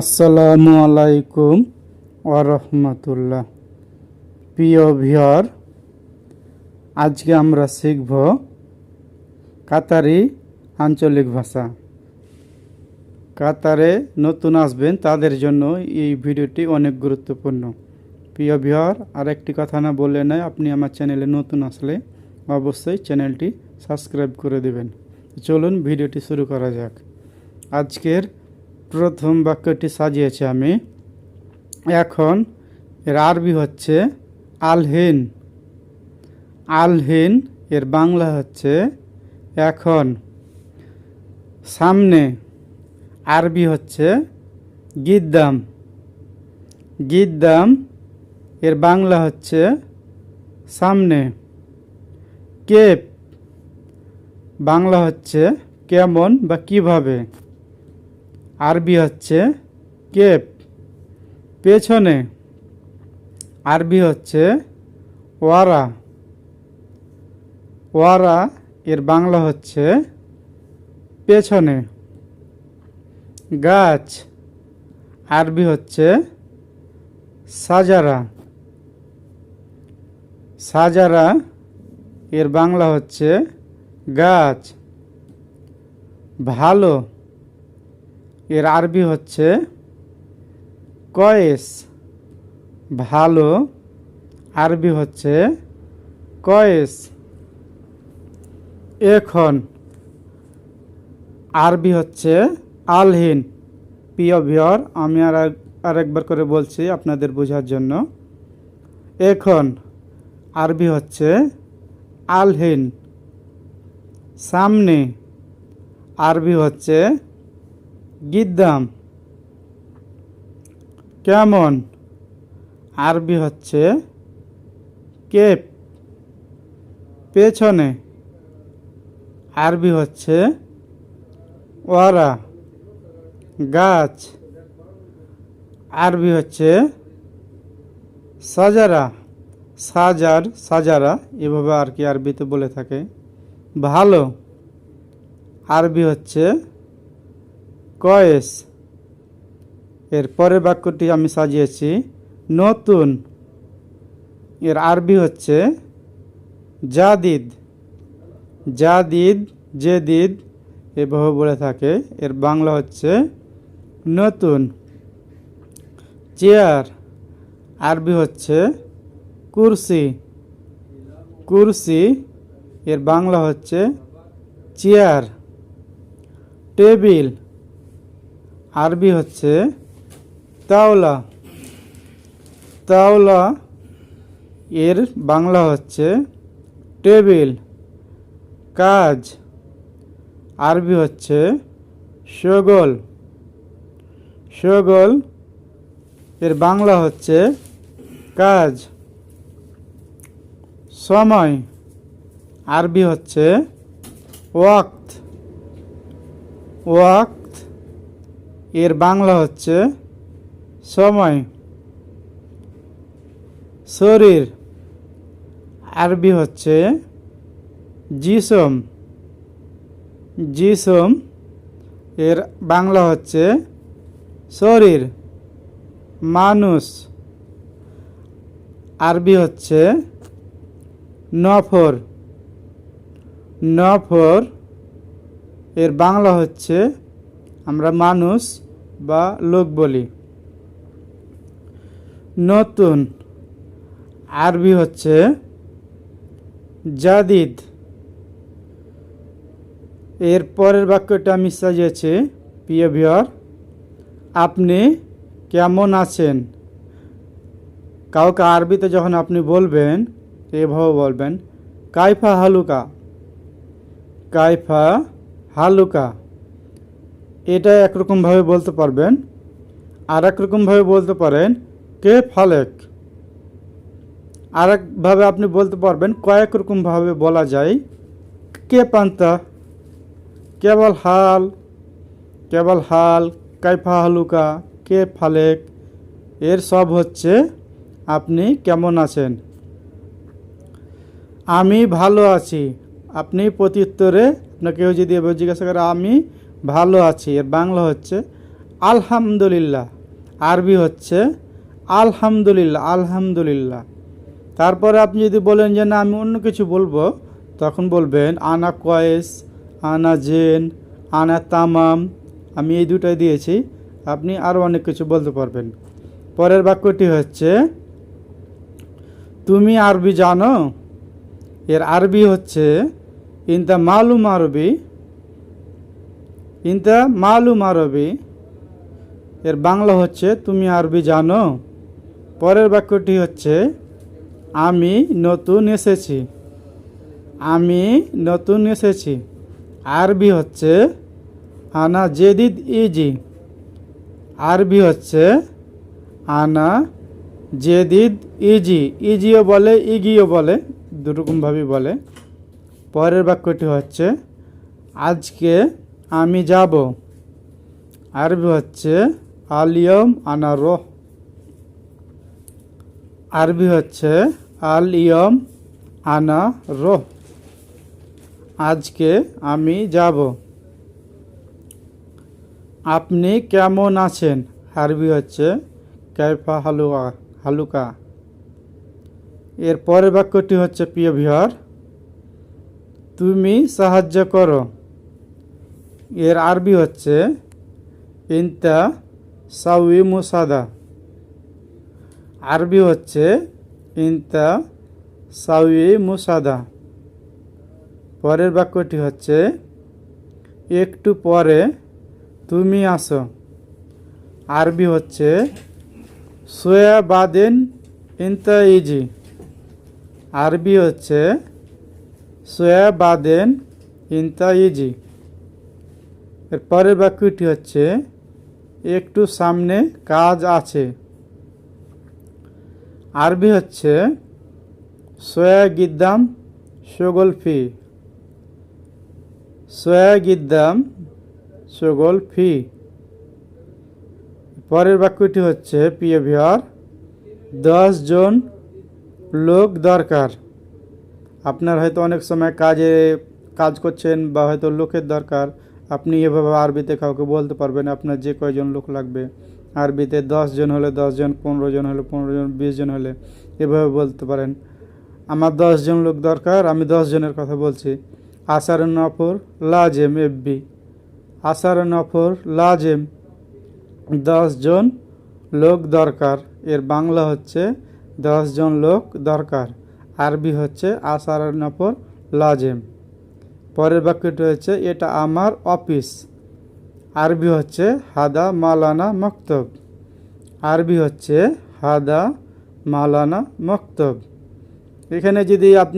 আসসালামু আলাইকুম ওরহমতুল্লাহ প্রিয় ভিয়র আজকে আমরা শিখব কাতারি আঞ্চলিক ভাষা। কাতারে নতুন আসবেন, তাদের জন্য এই ভিডিওটি অনেক গুরুত্বপূর্ণ। প্রিয় ভিয়র আর একটি কথা না বললে নয় আপনি আমার চ্যানেলে নতুন আসলে অবশ্যই চ্যানেলটি সাবস্ক্রাইব করে দেবেন। চলুন ভিডিওটি শুরু করা যাক। আজকের প্রথম বাক্যটি সাজিয়েছি আমি। এখন এর আরবি হচ্ছে আলহিন। আলহিন এর বাংলা হচ্ছে এখন। সামনে আরবি হচ্ছে গিদ্দাম। গিদ্দাম এর বাংলা হচ্ছে সামনে। কেপ। বাংলা হচ্ছে কেমন বা কীভাবে? আরবি হচ্ছে কেপ। পেছনে আরবি হচ্ছে ওয়ারা। ওয়ারা এর বাংলা হচ্ছে পেছনে। গাছ আরবি হচ্ছে সাজারা। সাজারা এর বাংলা হচ্ছে গাছ। ভালো এর আরবি হচ্ছে কয়েস। ভালো। আরবি হচ্ছে কয়েস। এখন আরবি হচ্ছে আলহিন। প্রিয় ভিয়র আমি আর আরেকবার করে বলছি আপনাদের বোঝার জন্য। এখন আরবি হচ্ছে আলহিন। সামনে আরবি হচ্ছে গিদ্দাম। কেমন? আরবি হচ্ছে কেপ। পেছনে। আরবি হচ্ছে ওয়ারা। গাছ। আরবি হচ্ছে সাজারা। সাজার, সাজারা এভাবে আর কি আরবিতে বলে থাকে। ভালো। আরবি হচ্ছে কয়েস। এর পরের বাক্যটি আমি সাজিয়েছি। নতুন। এর আরবি হচ্ছে জাদিদ। জাদিদ, জেদিদ এভাবে বলে থাকে। এর বাংলা হচ্ছে নতুন। চেয়ার। আরবি হচ্ছে কুরসি। কুরসি, এর বাংলা হচ্ছে চেয়ার। টেবিল। আরবি হচ্ছে তাওলা। তাওলা এর বাংলা হচ্ছে টেবিল, কাজ। আরবি হচ্ছে শগল শগল এর বাংলা হচ্ছে কাজ। সময় আরবি হচ্ছে ওয়াক্ত। ওয়াক্ত এর বাংলা হচ্ছে সময়, শরীর, আরবি হচ্ছে জিসম জিসম, এর বাংলা হচ্ছে শরীর, মানুষ, আরবি হচ্ছে নফর নফর, এর বাংলা হচ্ছে আমরা মানুষ বা লোক বলি। নতুন আরবি হচ্ছে জাদিদ। এর পরের বাক্যটা আমি সাজিয়েছি। প্রিয় আপনি কেমন আছেন? কাউকে আরবিতে যখন আপনি বলবেন, এভাবে বলবেন, কাইফা হালুকা। কাইফা হালুকা। এটা একরকমভাবে বলতে পারবেন আর একরকমভাবে বলতে পারেন, কে ফালেক? আর একভাবে আপনি বলতে পারবেন কয়েক রকমভাবে বলা যায়, কে পান্তা? কেবল হাল কেবল হাল, কাইফা হালুকা, কে ফালেক? এর সব হচ্ছে আপনি কেমন আছেন? আমি ভালো আছি। আপনি প্রত্যুত্তরে আপনাকে কেউ যদি এবার জিজ্ঞাসা করে, আমি ভালো আছি, এর বাংলা হচ্ছে আলহামদুলিল্লাহ, আরবি হচ্ছে আলহামদুলিল্লাহ আলহামদুলিল্লাহ। তারপরে আপনি যদি বলেন যে না, আমি অন্য কিছু বলব, তখন বলবেন, আনা কয়েস, আনা জেন, আনা তামাম, আমি এই দুটাই দিয়েছি, আপনি আরও অনেক কিছু বলতে পারবেন। পরের বাক্যটি হচ্ছে, তুমি আরবি জানো? এর আরবি হচ্ছে, ইনতা মালুম আরবি ইনতা মালুম আরবি, এর বাংলা হচ্ছে তুমি আরবি জানো। পরের বাক্যটি হচ্ছে, আমি নতুন এসেছি। আমি নতুন এসেছি। আরবি হচ্ছে, আনা জেদিদ ইজি। আরবি হচ্ছে, আনা জেদিদ ইজি। ইজিও বলে, ইগিও বলে, দুরকমভাবেই বলে। পরের বাক্যটি হচ্ছে, আজকে আমি যাব। আরবি হচ্ছে আলিয়ম আনা রোহ আরবি হচ্ছে আল ইয়ম আনা রোহ আজকে আমি যাব। আপনি কেমন আছেন? আরবি হচ্ছে ক্যাফা হালুয়া হালুকা। এর পরের বাক্যটি হচ্ছে, প্রিয় বিহার তুমি সাহায্য করো। এর আরবি হচ্ছে ইনতা সাউই মুসাদা। আরবি হচ্ছে ইনতা সাউই মুসাদা। পরের বাক্যটি হচ্ছে, একটু পরে তুমি আসো। আরবি হচ্ছে সোয়া বাদেন ইনতা ইজি। আরবি হচ্ছে সোয়া বাদেন ইনতা ইজি। এর পরের বাক্যটি হচ্ছে, একটু সামনে কাজ আছে। আরবি হচ্ছে, সোয়া গিদ্দাম সগলফি সোয়া গিদ্দাম সগলফি পরের বাক্যটি হচ্ছে, প্রিয় ভিওর দশ জন লোক দরকার। আপনার হয়তো অনেক সময় কাজে, কাজ করছেন বা হয়তো লোকের দরকার। আপনি এভাবে আরবিতে কাউকে বলতে পারবেন, আপনার যে কয়জন লোক লাগবে। আরবিতে জন হলে জন, পনেরো জন হলে পনেরো জন, বিশ জন হলে এভাবে বলতে পারেন। আমার জন লোক দরকার, আমি জনের কথা বলছি। আসার নফর লাজেম এফবি আসার নফর লাজেম। জন লোক দরকার। এর বাংলা হচ্ছে জন লোক দরকার। আরবি হচ্ছে আসার নফর লাজেম। পরের বাক্যটি হচ্ছে এটা আমার অফিস। আরবি হচ্ছে, হাদা মালানা মক্তব। আরবি হচ্ছে, হাদা মালানা মক্তব। এখানে যদি আপনি